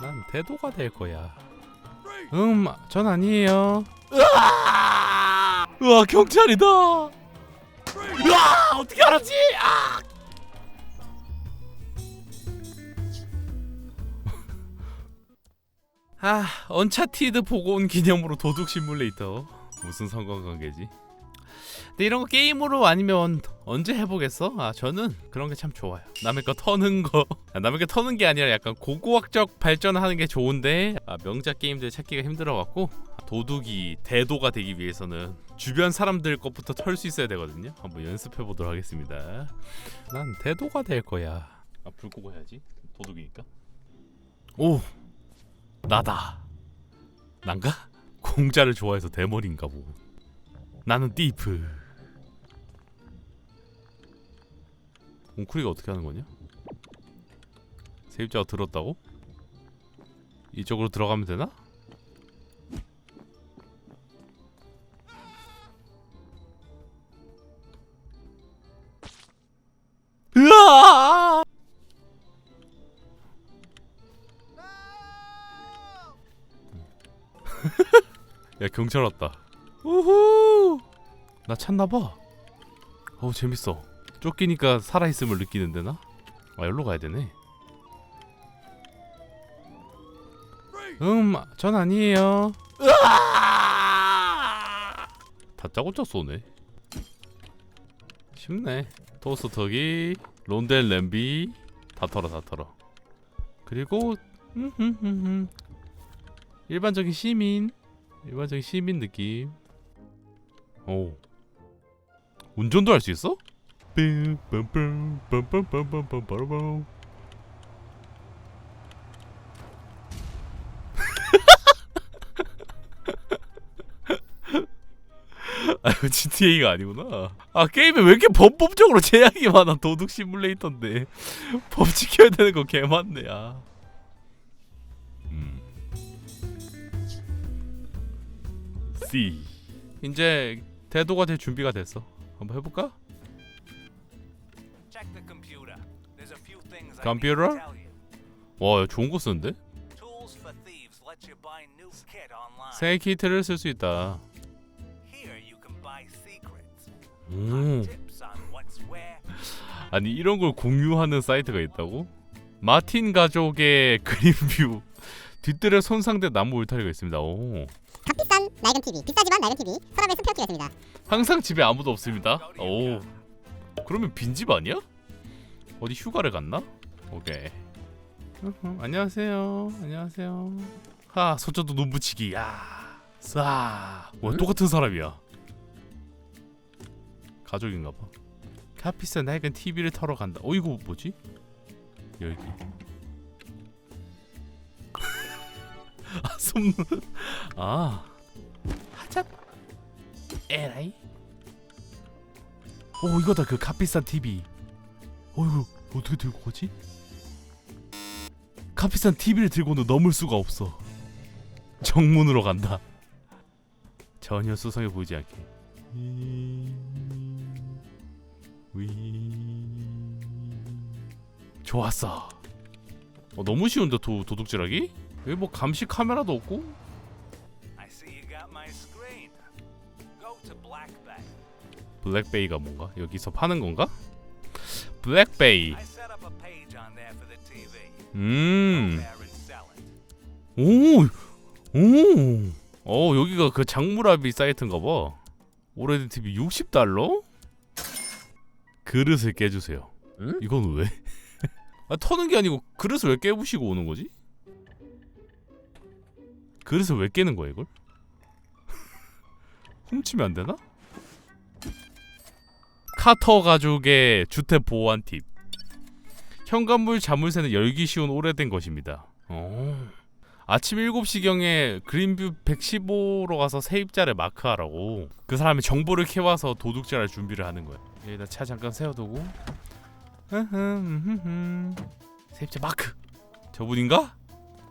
난 대도가 될 거야. 음, 전 아니에요. 으아! 경찰이다. 으아! 어떻게 알았지? 아! 아, 언차티드 보고 온 기념으로 도둑 시뮬레이터. 무슨 상관관계지? 근데 이런 거 게임으로 아니면 언제 해보겠어? 아 저는 그런 게 참 좋아요. 남의 거 터는 거, 아, 남의 거 터는 게 아니라 약간 고고학적 발전하는 게 좋은데 아, 명작 게임들 찾기가 힘들어갖고 도둑이 대도가 되기 위해서는 주변 사람들 것부터 털 수 있어야 되거든요. 한번 연습해 보도록 하겠습니다. 난 대도가 될 거야. 아 불 끄고 해야지. 도둑이니까. 오 나다. 난가? 공자를 좋아해서 대머리인가 보고. 나는 띠프. 웅크리가 어떻게 하는 거냐? 세입자가 들었다고? 이쪽으로 들어가면 되나? 야 경찰 왔다. 우후! 나 찾나봐. 어우 재밌어. 쫓기니까 살아있음을 느끼는데 나? 아 여기로 가야 되네. 음, 전 아니에요. 다짜고짜 쏘네. 쉽네. 토스터기, 론델 램비 다 털어 다 털어. 그리고 음흠흠흠. 일반적인 시민, 일반적인 시민 느낌. 오. 운전도 할 수 있어? 아 이거 GTA가 아니구나 아 게임에 왜 이렇게 범법적으로 제약이 많아 도둑 시뮬레이터인데 법 지켜야 되는 거 개많네 아 음. C 이제 대도가 될 준비가 됐어 한번 해볼까? You. 와 좋은 거 쓰는데? 새 키트를 쓸 수 있다. Where. 아니 이런 걸 공유하는 사이트가 있다고? 마틴 가족의 그린뷰 뒷뜰에 손상된 나무 울타리가 있습니다. 오. 값비싼 낡은 TV, 비싸지만 낡은 TV, 서랍에 스페어키가 있습니다. 항상 집에 아무도 없습니다. 오. 그러면 빈집 아니야? 어디 휴가를 갔나? 오케이. 으흠, 안녕하세요. 안녕하세요. 하, 손전도 눈 붙이기. 야. 쏴. 와, 똑같은 사람이야. 가족인가 봐. 값비싼 낡은 TV를 털어 간다. 어 이거 뭐지? 열기. 아, 손. 아. 하자. 에라이. 오 이거다 그 값비싼 TV. 어이구 어떻게 들고 가지? 값비싼 TV를 들고는 넘을 수가 없어. 정문으로 간다. 전혀 수상해 보이지 않게. 위. 좋았어. 어, 너무 쉬운데 도, 도둑질하기? 여기 뭐 감시 카메라도 없고. 블랙베이가 뭔가 여기서 파는 건가? 블랙베이. 음. 오, 오, 어 여기가 그 장무라비 사이트인가 봐. 오래된 TV 60달러? 그릇을 깨주세요. 응? 이건 왜? 아, 터는 게 아니고 그릇을 왜 깨부시고 오는 거지? 그릇을 왜 깨는 거야 이걸? 훔치면 안 되나? 카터 가족의 주택 보안 팁. 현관물 자물쇠는 열기 쉬운 오래된 것입니다. 어. 아침 7시경에 그린뷰 115로 가서 세입자를 마크하라고 그 사람이 정보를 캐와서 도둑질할 준비를 하는 거야 여기다 차 잠깐 세워두고. 세입자 마크 저분인가?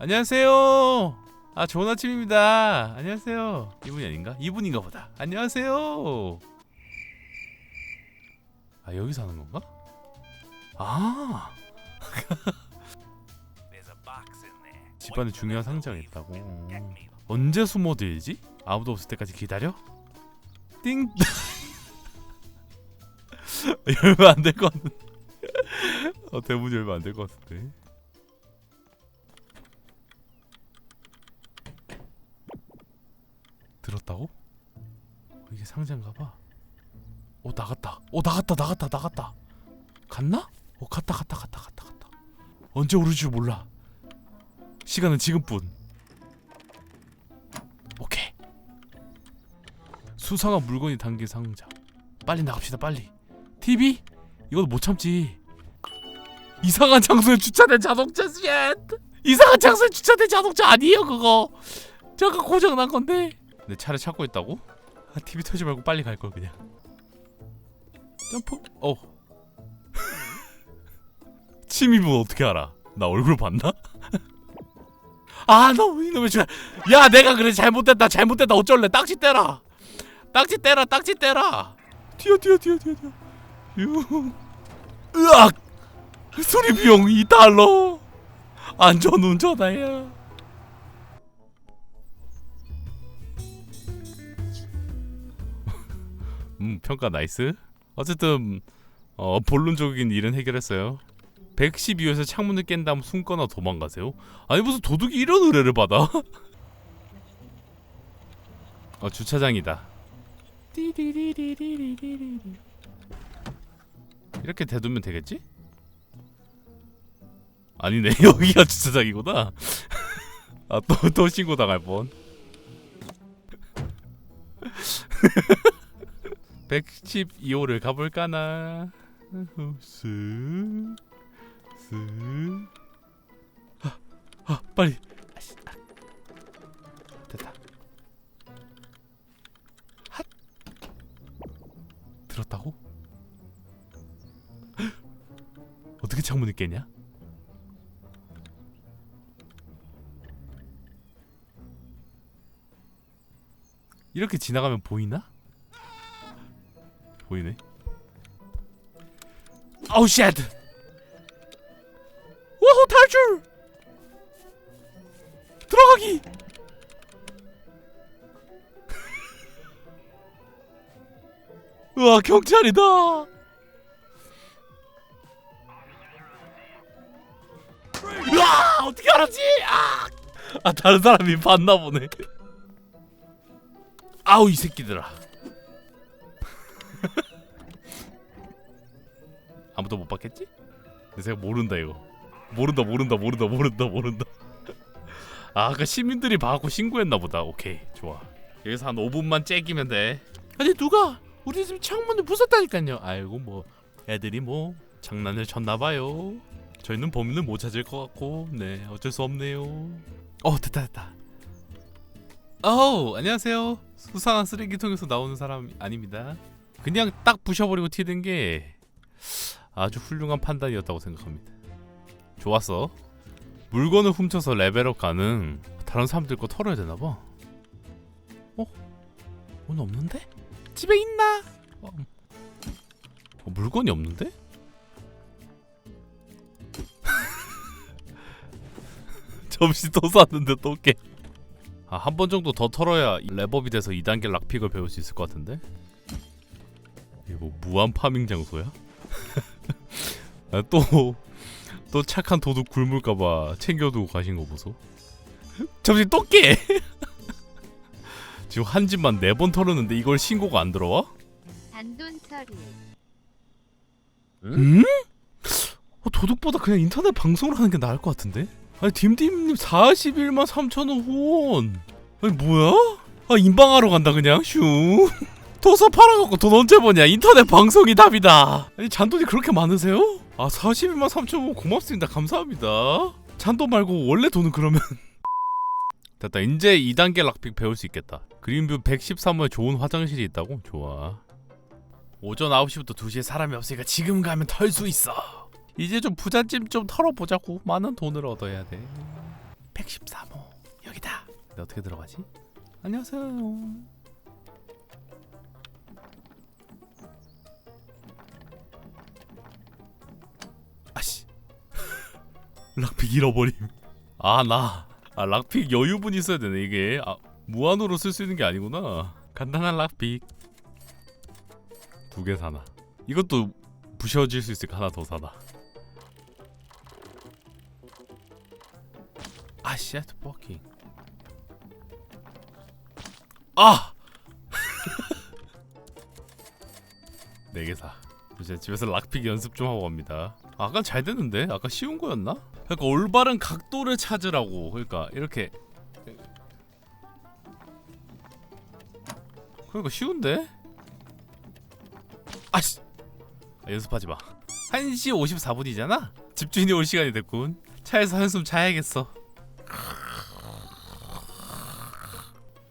안녕하세요 아 좋은 아침입니다 안녕하세요 이분이 아닌가? 이분인가 보다 안녕하세요 아 여기서 하는 건가? 아 집안에 중요한 상자가 있다고 언제 숨어들지? 아무도 없을 때까지 기다려? 띵 열면 안 될 것 같은데 어, 대문 열면 안 될 것 같은데 들었다고? 어, 이게 상자인가 봐. 오 나갔다. 오 나갔다 나갔다 나갔다. 갔나? 오 갔다 갔다 갔다 갔다. 언제 오를 줄 몰라. 시간은 지금뿐. 오케이. 수상한 물건이 담긴 상자. 빨리 나갑시다 빨리. TV? 이것도 못 참지. 이상한 장소에 주차된 자동차 쉣. 이상한 장소에 주차된 자동차 아니에요 그거. 잠깐 고장 난 건데. 내 차를 찾고 있다고? 아 TV 터지 말고 빨리 갈 걸 그냥. 점프. 어. 침입은 어떻게 알아? 나 얼굴 봤나? 아, 너 이놈의 줄. 야, 내가 그래 잘못됐다. 잘못됐다. 어쩔래? 딱지 떼라. 딱지 떼라. 딱지 떼라. 튀어 튀어 튀어 튀어. 유. 으악. 수리 비용 2달러. 안전 운전하야. 음 평가 나이스. 어쨌든 어 본론적인 일은 해결했어요. 112호에서 창문을 깬 다음 숨거나 도망가세요. 아니 무슨 도둑이 이런 의뢰를 받아? 어 주차장이다. 이렇게 대두면 되겠지? 아니네 여기가 주차장이구나. 아또 또 신고 당할 뻔. 112호를 가볼까나. 쓱, 쓱. 아, 아, 빨리. 아씨, 아. 됐다. 핫. 들었다고? 헉! 어떻게 창문을 깨냐? 이렇게 지나가면 보이나? 보이네. 아우 쉣. 와호 탈출. 들어가기. 우와 경찰이다. 으아 어떻게 알았지? 아, 아 다른 사람이 봤나 보네. 아우 이 새끼들아. 아무도 못 봤겠지? 내 생각 모른다 이거. 모른다 모른다 모른다 모른다 모른다. 아 아까 시민들이 봐갖고 신고했나 보다. 오케이 좋아. 여기서 한 5분만 째기면 돼. 아니 누가 우리 집 창문을 부쉈다니까요. 아이고 뭐 애들이 뭐 장난을 쳤나봐요. 저희는 범인을 못 찾을 것 같고 네 어쩔 수 없네요. 어 됐다 됐다. 어우 안녕하세요. 수상한 쓰레기통에서 나오는 사람 아닙니다. 그냥 딱 부셔버리고 튀는 게 아주 훌륭한 판단이었다고 생각합니다. 좋았어. 물건을 훔쳐서 레벨업 가는 다른 사람들 거 털어야 되나 봐. 어? 오늘 없는데? 집에 있나? 어, 어, 물건이 없는데? 점심 또 샀는데 또 깨. 아, 한 번 정도 더 털어야 랩업이 돼서 2단계 락픽을 배울 수 있을 것 같은데? 이거 뭐 무한 파밍 장소야? 아, 또, 또 착한 도둑 굶을까봐 챙겨두고 가신 거 보소. 점심 또 깨! 지금 한 집만 네 번 털었는데 이걸 신고가 안 들어와? 단돈 처리. 음? 어, 도둑보다 그냥 인터넷 방송을 하는 게 나을 것 같은데? 아니 딤딤님 41만 3천원 후원 아니 뭐야? 아 인방하러 간다 그냥 슝 도서 팔아갖고 돈 언제 버냐 인터넷 방송이 답이다 아니 잔돈이 그렇게 많으세요? 아 41만 3천원 고맙습니다 감사합니다 잔돈 말고 원래 돈은 그러면 됐다 이제 2단계 락픽 배울 수 있겠다 그린뷰 113호에 좋은 화장실이 있다고? 좋아 오전 9시부터 2시에 사람이 없으니까 지금 가면 털 수 있어. 이제 좀 부잣집 좀 털어보자고. 많은 돈을 얻어야 돼. 113호 여기다. 근데 어떻게 들어가지? 안녕하세요. 락픽 잃어버림. 아 나. 아 락픽 여유분 있어야 되네 이게 아 무한으로 쓸 수 있는 게 아니구나 간단한 락픽 두 개 사나 이것도 부셔질 수 있으니까 하나 더 사나 아쉣 퍼킹 아! 네개 사. 이제 집에서 락픽 연습 좀 하고 갑니다. 아까 잘 됐는데? 아까 쉬운 거였나? 그러니까 올바른 각도를 찾으라고. 그러니까 이렇게. 그러니까 쉬운데? 아씨. 아, 연습하지 마. 1시 54분이잖아. 집주인이 올 시간이 됐군. 차에서 한숨 자야겠어.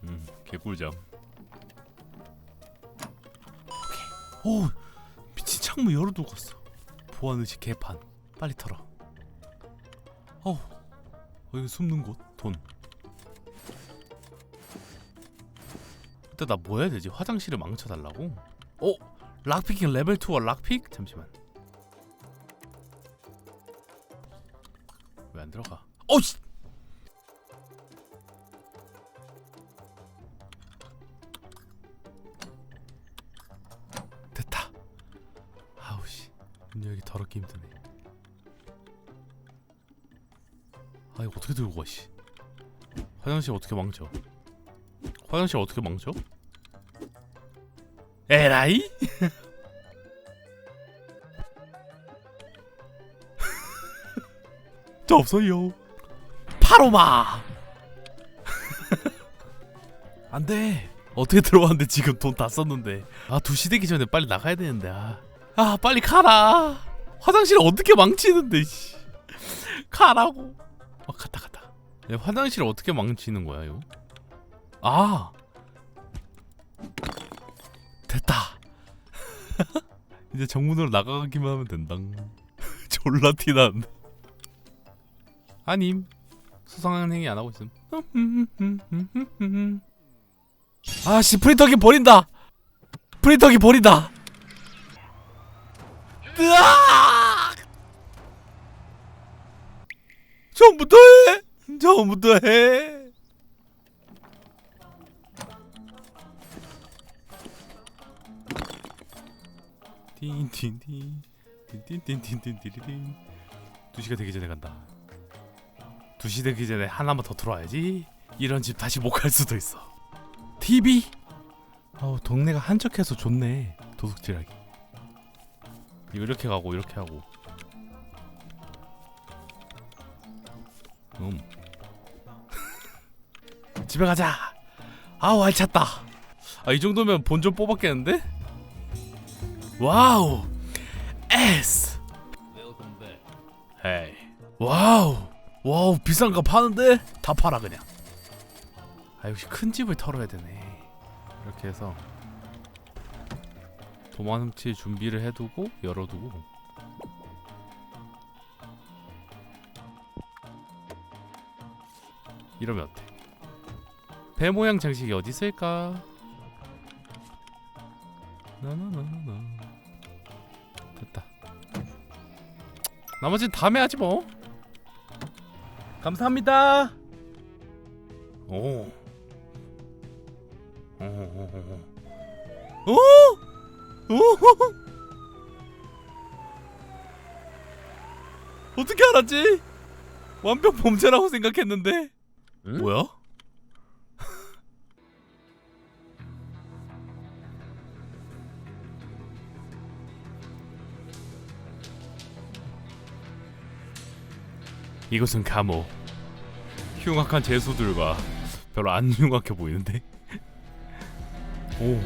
음, 개꿀잠. 오 미친 창문 열어두고 갔어 보안 의식 개판. 빨리 털어. 어우 어, 여기 숨는 곳돈. 일단 나 뭐 해야 되지? 화장실을 망쳐달라고? 어? 락피킹 레벨 2와 락픽? 잠시만. 왜 안 들어가? 어씨 더럽게 힘드네. 아 이거 어떻게 들고 가 씨. 화장실 어떻게 망쳐? 화장실 어떻게 망쳐? 에라이? 저 없어요. 파로마. 안 돼. 어떻게 들어왔는데 지금 돈 다 썼는데. 아, 2시 되기 전에 빨리 나가야 되는데. 아, 아 빨리 가라. 화장실 어떻게 망치는데, 씨. 가라고. 아, 갔다, 갔다. 야, 화장실 어떻게 망치는 거야, 이거? 아. 됐다. 이제 정문으로 나가기만 하면 된다. 졸라 티난. 아님. 수상한 행위 안 하고 있음. 아씨 프린터기 버린다. 프린터기 버린다. 으악! 처음부터 해. 처음부터 해. 틴틴틴 틴틴틴틴틴틴 두 시가 되기 전에 간다. 두시 되기 전에 하나만 더 들어와야지. 이런 집 다시 못 갈 수도 있어. TV. 어우 동네가 한적해서 좋네. 도둑질하기. 이렇게 가고 이렇게 하고. 음. 집에 가자. 아우 알찼다. 아 이 정도면 본전 뽑았겠는데? 와우. S. 헤이. 와우. 와우 비싼 거 파는데 다 팔아 그냥. 아 역시 큰 집을 털어야 되네. 이렇게 해서 도만 훔칠 준비를 해두고 열어두고. 이러면 어때? 배 모양 장식이 어디 있을까? 나나나나 됐다. 나머지는 다음에 하지 뭐. 감사합니다. 오. 오. 오. 오. 어떻게 알았지? 완벽 범죄라고 생각했는데. 뭐야? 이것은 감옥. 흉악한 죄수들과 별로 안 흉악해 보이는데. 오.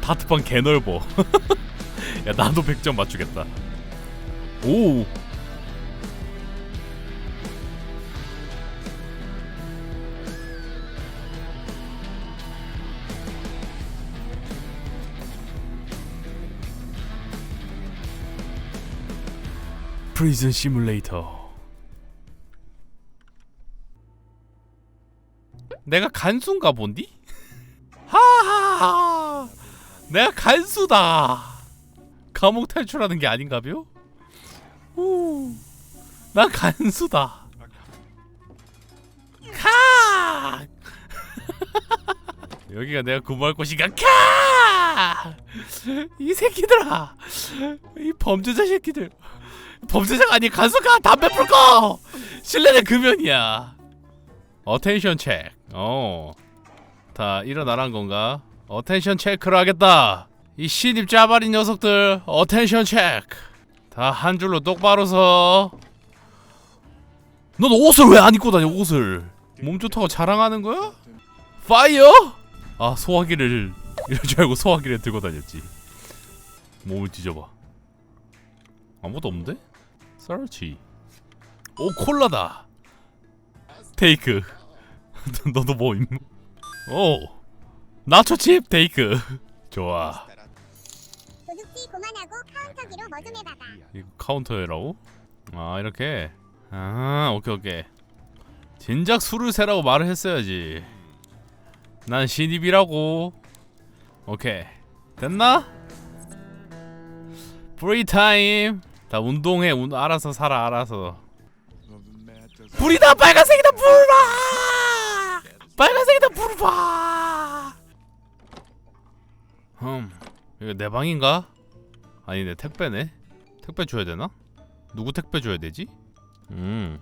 다트방 개 넓어. 야 나도 100점 맞추겠다. 오. 프리즌 시뮬레이터. 내가 간수인가 본디? 하하하. 내가 간수다. 감옥 탈출하는 게 아닌가벼? 후. 난 간수다. 카! 여기가 내가 근무할 곳인가? 카! 이 새끼들아, 이 범죄자 새끼들, 범죄자가 아니 간수가 담배 풀 거. 실내는 금연이야. 어텐션 체크. 어. 다 일어나란 건가? 어텐션 체크를 하겠다. 이 신입 짜바리 녀석들 어텐션 체크. 다 한 줄로 똑바로 서. 넌 옷을 왜 안 입고 다녀 옷을? 몸 좋다고 자랑하는 거야? 파이어? 아 소화기를 이럴 줄 알고 소화기를 들고 다녔지. 몸을 뒤져봐. 아무것도 없는데? 서치. 오 콜라다. 테이크. 너도 뭐 임? 오 나초칩 테이크. 좋아. 도둑질 그만하고 카운터기로 뭐 좀 해봐봐. 이거 카운터라고? 아 이렇게. 아 오케이 오케이. 진작 술을 세라고 말을 했어야지. 난 신입이라고. 오케이 됐나? 프리 타임. 다 운동해. 운 알아서 살아 알아서. 불이다 빨간색이다 불봐. 빨간색이다 불봐. 음 이거 내 방인가? 아니네 택배네. 택배 줘야 되나? 누구 택배 줘야 되지? 음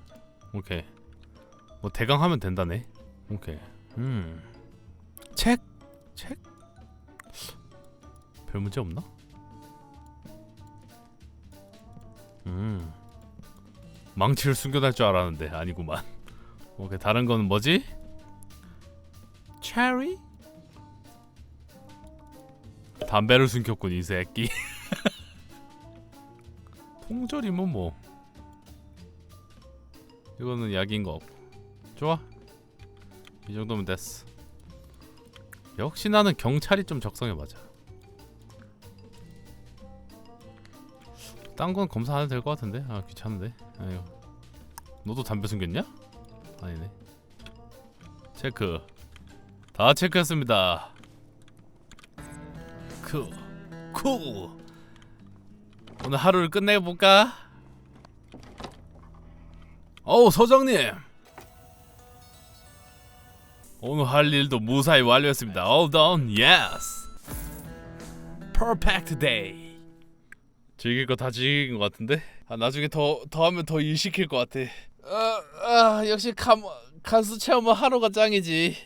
오케이 뭐 대강 하면 된다네 오케이 음 책? 책? 별 문제 없나? 음. 망치를 숨겨놓을 줄 알았는데 아니구만. 오케이 다른 거는 뭐지? 체리? 담배를 숨겼군 이 새끼. 통절이면 뭐? 이거는 약인 거 없고. 좋아. 이 정도면 됐어. 역시 나는 경찰이 좀 적성에 맞아 딴 건 검사 안 해도 될 것 같은데? 아 귀찮은데? 아유. 너도 담배 숨겼냐? 아니네. 체크. 다 체크했습니다. 그, 쿠쿠 오늘 하루를 끝내볼까? 어우 서장님! 오늘 할 일도 무사히 완료했습니다. All done, yes. Perfect day 즐길 거 다 즐긴 것 같은데? 아 나중에 더, 더 하면 더 일 시킬 것 같아 아, 아 역시 감, 간수 체험은 하루가 짱이지